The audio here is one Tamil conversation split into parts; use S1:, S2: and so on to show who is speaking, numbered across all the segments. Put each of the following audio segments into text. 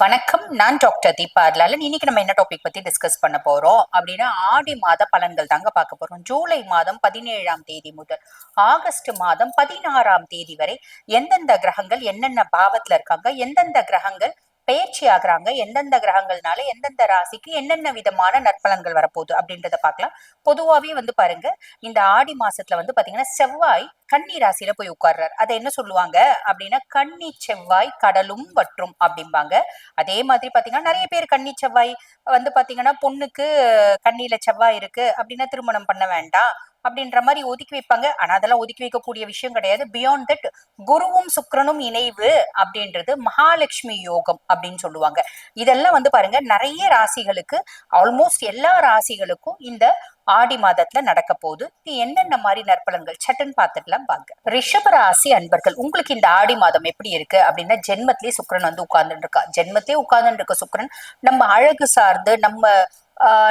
S1: வணக்கம் நான் டாக்டர் தீபா அர்லாலன். இன்னைக்கு நம்ம என்ன டாபிக் பத்தி டிஸ்கஸ் பண்ண போறோம் அப்படின்னா ஆடி மாத பலன்கள் தாங்க பார்க்க போறோம். ஜூலை மாதம் பதினேழாம் தேதி முதல் ஆகஸ்ட் மாதம் பதினாறாம் தேதி வரை எந்தெந்த கிரகங்கள் என்னென்ன பாவத்துல இருக்காங்க எந்தெந்த கிரகங்கள் பெயர்ச்சி ஆகுறாங்க. எந்தெந்த கிரகங்கள்னால எந்தெந்த ராசிக்கு என்னென்ன விதமான நற்பலன்கள் வரப்போகுது அப்படின்றத பார்க்கலாம். பொதுவாவே வந்து பாருங்க இந்த ஆடி மாசத்துல வந்து பாத்தீங்கன்னா செவ்வாய் கன்னி ராசியில போய் உட்கார்றாரு. அதை என்ன சொல்லுவாங்க அப்படின்னா கன்னி செவ்வாய் கடலும் வற்றும் அப்படிம்பாங்க. அதே மாதிரி பாத்தீங்கன்னா நிறைய பேர் கன்னி செவ்வாய் வந்து பாத்தீங்கன்னா பொண்ணுக்கு கண்ணியில செவ்வாய் இருக்கு அப்படின்னா திருமணம் பண்ண வேண்டாம். அப்படின்ற மாதிரி ஒதுக்கி வைப்பாங்க. ஆனா அதெல்லாம் ஒதுக்கி வைக்கக்கூடிய விஷயம் கிடையாது. பியாண்ட் தட் குருவும் சுக்கிரனும் இணைவு அப்படின்றது மகாலட்சுமி யோகம் அப்படின்னு சொல்லுவாங்க. இதெல்லாம் வந்து பாருங்க நிறைய ராசிகளுக்கு ஆல்மோஸ்ட் எல்லா ராசிகளுக்கும் இந்த ஆடி மாதத்துல நடக்க போகுது. இது என்னென்ன மாதிரி நற்பலன்கள்? சட்டுன்னு பார்த்துட்டுலாம் பாங்க ரிஷப ராசி அன்பர்கள் உங்களுக்கு இந்த ஆடி மாதம் எப்படி இருக்கு? அப்படின்னா ஜென்மத்திலேயே சுக்கிரன் வந்து உட்கார்ந்துட்டு இருக்கா. ஜென்மத்திலே உட்கார்ந்துட்டு இருக்க சுக்கிரன் நம்ம அழகு சார்ந்து நம்ம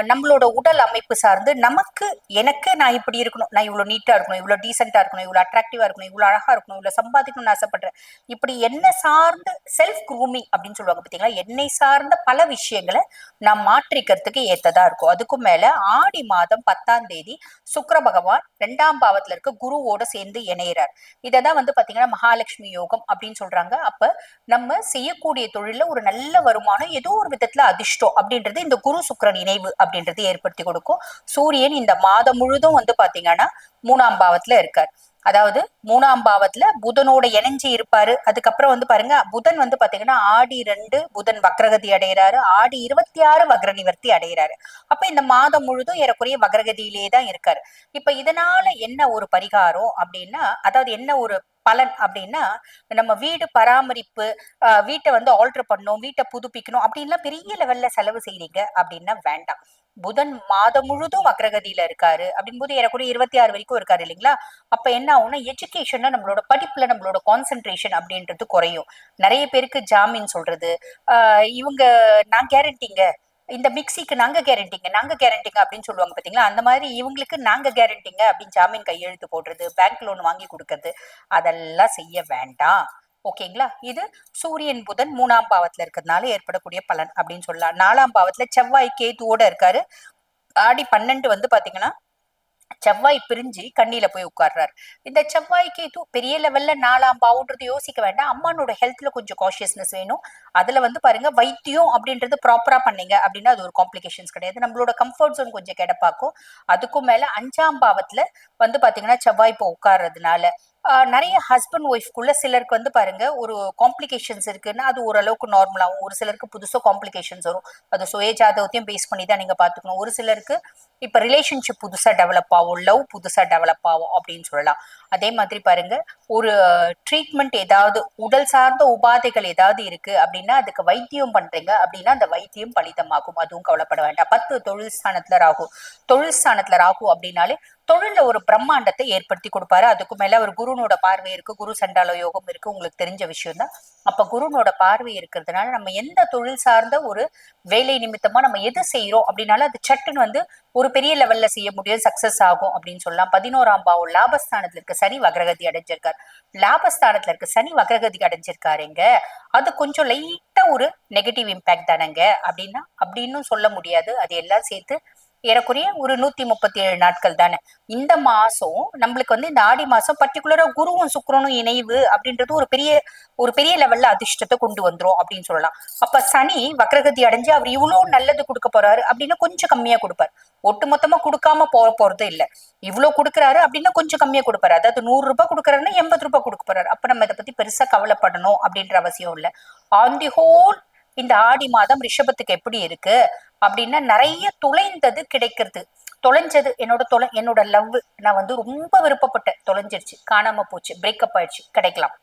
S1: நம்மளோட உடல் அமைப்பு சார்ந்து நமக்கு எனக்கு நான் இப்படி இருக்கணும் நான் இவ்வளவு நீட்டா இருக்கணும் இவ்வளவு டீசெண்டா இருக்கணும் இவ்வளவு அட்ராக்டிவா இருக்கணும் இவ்வளவு அழகா இருக்கணும் இவ்வளவு சம்பாதிக்கணும்னு ஆசைப்படுறேன். இப்படி என்ன சார்ந்து செல்ஃப் குரூமிங் அப்படின்னு சொல்லுவாங்க பாத்தீங்களா என்னை சார்ந்த பல விஷயங்களை நான் மாற்றிக்கிறதுக்கு ஏத்ததா இருக்கும். அதுக்கும் மேல ஆடி மாதம் பத்தாம் தேதி சுக்கர பகவான் ரெண்டாம் பாவத்துல இருக்க குருவோட சேர்ந்து இணையிறார். இததான் வந்து பாத்தீங்கன்னா மகாலட்சுமி யோகம் அப்படின்னு சொல்றாங்க. அப்ப நம்ம செய்யக்கூடிய தொழில ஒரு நல்ல வருமானம் ஏதோ ஒரு விதத்துல அதிர்ஷ்டம் அப்படின்றது இந்த குரு சுக்கிரன் இணைவு அப்படின்றது ஏற்படுத்தி கொடுக்கும். சூரியன் இந்த மாதம் முழுதும் வந்து பாத்தீங்கன்னா மூணாம் பாவத்துல இருக்கார். அதாவது மூணாம் பாவத்துல புதனோட இணைஞ்சு இருப்பாரு. அதுக்கப்புறம் வந்து பாருங்க புதன் வந்து பாத்தீங்கன்னா ஆடி ரெண்டு புதன் வக்ரகதி அடைகிறாரு. ஆடி இருபத்தி ஆறு வக்ர நிவர்த்தி அடைகிறாரு. அப்ப இந்த மாதம் முழுதும் ஏறக்குறைய வக்ரகதியிலேயே தான் இருக்காரு. இப்ப இதனால என்ன ஒரு பரிகாரம் அப்படின்னா அதாவது என்ன ஒரு பலன் அப்படின்னா நம்ம வீடு பராமரிப்பு வீட்டை வந்து ஆல்டர் பண்ணணும் வீட்டை புதுப்பிக்கணும் அப்படின்லாம் பெரிய லெவல்ல செலவு செய்றீங்க அப்படின்னா வேண்டாம். புதன் மாதம் முழுதும் வக்ரகதியில இருக்காரு. அப்படின் போது ஏறக்குறைய இருபத்தி ஆறு வரைக்கும் இருக்காரு இல்லைங்களா? அப்ப என்ன ஆகும்னா எஜுகேஷன்ல நம்மளோட படிப்புல நம்மளோட கான்சென்ட்ரேஷன் அப்படின்றது குறையும். நிறைய பேருக்கு ஜாமீன் சொல்றது இவங்க நான் கேரண்டிங்க இந்த மிக்சிக்கு நாங்க கேரண்டிங்க நாங்க கேரண்டிங்க அப்படின்னு சொல்லுவாங்க பாத்தீங்களா? அந்த மாதிரி இவங்களுக்கு நாங்க கேரண்டிங்க அப்படின்னு ஜாமீன் கையெழுத்து போடுறது பேங்க் லோன் வாங்கி கொடுக்கறது அதெல்லாம் செய்ய வேண்டாம். ஓகேங்களா இது சூரியன் புதன் மூணாம் பாவத்துல இருக்கிறதுனால ஏற்படக்கூடிய பலன் அப்படின்னு சொல்லலாம். நாலாம் பாவத்துல செவ்வாய் கேத்துவோட இருக்காரு. ஆடி பன்னெண்டு வந்து பாத்தீங்கன்னா செவ்வாய் பிரிஞ்சு கண்ணில போய் உட்கார்றாரு. இந்த செவ்வாய்க்கு எதுவும் பெரிய லெவல்ல நாலாம் பாவுன்றது யோசிக்க வேண்டாம். அம்மானோட ஹெல்த்ல கொஞ்சம் காஷியஸ்னஸ் வேணும். அதுல வந்து பாருங்க வைத்தியம் அப்படின்றது ப்ராப்பரா பண்ணீங்க அப்படின்னா அது ஒரு காம்ப்ளிகேஷன்ஸ் கிடையாது. நம்மளோட கம்ஃபர்ட் ஜோன் கொஞ்சம் கிடப்பாக்கும். அதுக்கும் மேல அஞ்சாம் பாவத்துல வந்து பாத்தீங்கன்னா செவ்வாய் இப்போ உட்கார்றதுனால நிறைய ஹஸ்பண்ட் ஒய்ஃப்குள்ள சிலருக்கு வந்து பாருங்க ஒரு காம்ப்ளிகேஷன்ஸ் இருக்குன்னா அது ஓரளவுக்கு நார்மலாகும் ஒரு சிலருக்கு புதுசாக காம்ப்ளிகேஷன்ஸ் வரும். அது சுய ஜாதகத்தையும் பேஸ் பண்ணி தான் நீங்கள் பார்த்துக்கணும். ஒரு சிலருக்கு இப்போ ரிலேஷன்ஷிப் புதுசாக டெவலப் ஆகும் லவ் புதுசாக டெவலப் ஆகும் அப்படின்னு சொல்லலாம். அதே மாதிரி பாருங்க ஒரு ட்ரீட்மெண்ட் ஏதாவது உடல் சார்ந்த உபாதைகள் ஏதாவது இருக்கு அப்படின்னா அதுக்கு வைத்தியம் பண்றீங்க அப்படின்னா அந்த வைத்தியம் பலிதமாகும். அதுவும் கவலைப்பட வேண்டாம். பத்து தொழில் ஸ்தானத்துல ராகு. தொழில் ஸ்தானத்துல ராகு அப்படின்னாலே தொழில ஒரு பிரம்மாண்டத்தை ஏற்படுத்தி கொடுப்பாரு. அதுக்கு மேல அவர் குருனோட பார்வை இருக்கு குரு சண்டால யோகம் இருக்கு உங்களுக்கு தெரிஞ்ச விஷயம் தான் அப்ப குருனோட பார்வை இருக்கிறதுனால நம்ம எந்த தொழில் சார்ந்த ஒரு வேலை நிமித்தமா நம்ம எது செய்யறோம் அப்படின்னால அது சட்டுன்னு வந்து ஒரு பெரிய லெவல்ல செய்ய முடியும் சக்சஸ் ஆகும் அப்படின்னு சொல்லலாம். பதினோராம் பாவம் லாபஸ்தானத்துல இருக்க சனி வக்ரகதி அடைஞ்சிருக்காரு. லாபஸ்தானத்துல இருக்க சனி வக்ரகதி அடைஞ்சிருக்காருங்க. அது கொஞ்சம் லைட்டா ஒரு நெகட்டிவ் இம்பாக்ட் தானேங்க. அப்படின்னா அப்படின்னு சொல்ல முடியாது. அது எல்லாம் சேர்த்து ஏறக்குறைய ஒரு நூத்தி முப்பத்தி ஏழு நாட்கள் தானே. இந்த மாசம் நம்மளுக்கு வந்து இந்த ஆடி மாசம் பர்டிகுலரா குருவும் சுக்கிரனும் இணைவு அப்படின்றது ஒரு பெரிய ஒரு பெரிய லெவல்ல அதிர்ஷ்டத்தை கொண்டு வந்துரும் அப்படின்னு சொல்லலாம். அப்ப சனி வக்ரகதி அடைஞ்சு அவர் இவ்வளவு நல்லது கொடுக்க போறாரு அப்படின்னா கொஞ்சம் கம்மியா கொடுப்பாரு. ஒட்டு மொத்தமா கொடுக்காம போக போறது இல்ல. இவ்வளவு கொடுக்குறாரு அப்படின்னா கொஞ்சம் கம்மியா கொடுப்பாரு. அதாவது நூறு ரூபாய் கொடுக்குறாருன்னா எண்பது ரூபாய் கொடுக்க போறாரு. அப்ப நம்ம இதை பத்தி பெருசா கவலைப்படணும் அப்படின்ற அவசியம் இல்லை. ஆன் தி ஹோல் இந்த ஆடி மாதம் ரிஷபத்துக்கு எப்படி இருக்கு? அப்படின்னா நிறைய துளைந்தது கிடைக்கிறது. தொலைஞ்சது. என்னோட தொலை என்னோட லவ் நான் வந்து ரொம்ப விருப்பப்பட்டேன். தொலைஞ்சிருச்சு. காணாம போச்சு. பிரேக்கப் ஆயிடுச்சு. கிடைக்கலாம்.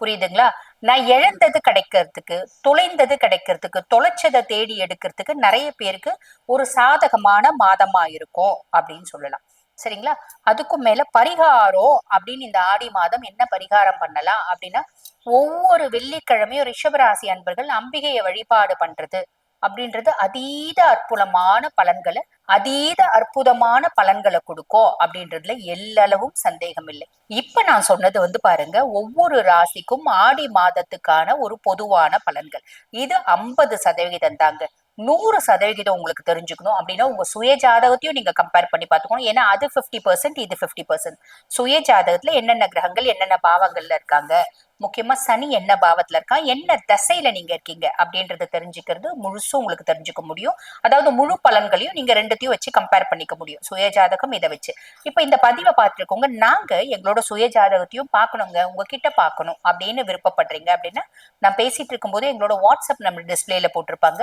S1: புரியுதுங்களா? நான் இழந்தது கிடைக்கிறதுக்கு தொலைந்தது கிடைக்கிறதுக்கு தொலைச்சதை தேடி எடுக்கிறதுக்கு நிறைய பேருக்கு ஒரு சாதகமான மாதமா இருக்கும் அப்படின்னு சொல்லலாம். சரிங்களா? அதுக்கும் மேல பரிகாரம் அப்படின்னு இந்த ஆடி மாதம் என்ன பரிகாரம் பண்ணலாம் அப்படின்னா ஒவ்வொரு வெள்ளிக்கிழமையும் ரிஷபராசி அன்பர்கள் அம்பிகையை வழிபாடு பண்றது அப்படின்றது அதீத அற்புதமான பலன்களை அதீத அற்புதமான பலன்களை கொடுக்கும் அப்படின்றதுல எல்லளவும் சந்தேகம் இல்லை. இப்ப நான் சொன்னது வந்து பாருங்க ஒவ்வொரு ராசிக்கும் ஆடி மாதத்துக்கான ஒரு பொதுவான பலன்கள். இது ஐம்பது சதவிகிதம் தாங்க. நூறு சதவிகிதம் உங்களுக்கு தெரிஞ்சுக்கணும். அப்படின்னா உங்க சுய ஜாதகத்தையும் நீங்க கம்பேர் பண்ணி பார்த்துக்கணும். ஏன்னா அது ஃபிஃப்டி பர்சன்ட் இது ஃபிஃப்டி பர்சன்ட் சுய ஜாதகத்துல என்னென்ன கிரகங்கள் என்னென்ன பாவங்கள்ல இருக்காங்க? முக்கியமா சனி என்ன பாவத்துல இருக்கா? என்ன தசையில நீங்க இருக்கீங்க? அப்படின்றத தெரிஞ்சுக்கிறது முழுசும் உங்களுக்கு தெரிஞ்சுக்க முடியும். அதாவது முழு பலன்களையும் நீங்க ரெண்டுத்தையும் வச்சு கம்பேர் பண்ணிக்க முடியும். சுய ஜாதகம் இதை வச்சு. இப்ப இந்த பதிவை பார்த்துருக்கோங்க. நாங்க எங்களோட சுய ஜாதகத்தையும் பார்க்கணுங்க. உங்ககிட்ட பார்க்கணும். அப்படின்னு விருப்பப்படுறீங்க அப்படின்னா நான் பேசிட்டு இருக்கும்போது எங்களோட வாட்ஸ்அப் நம்ம டிஸ்பிளேல போட்டிருப்பாங்க.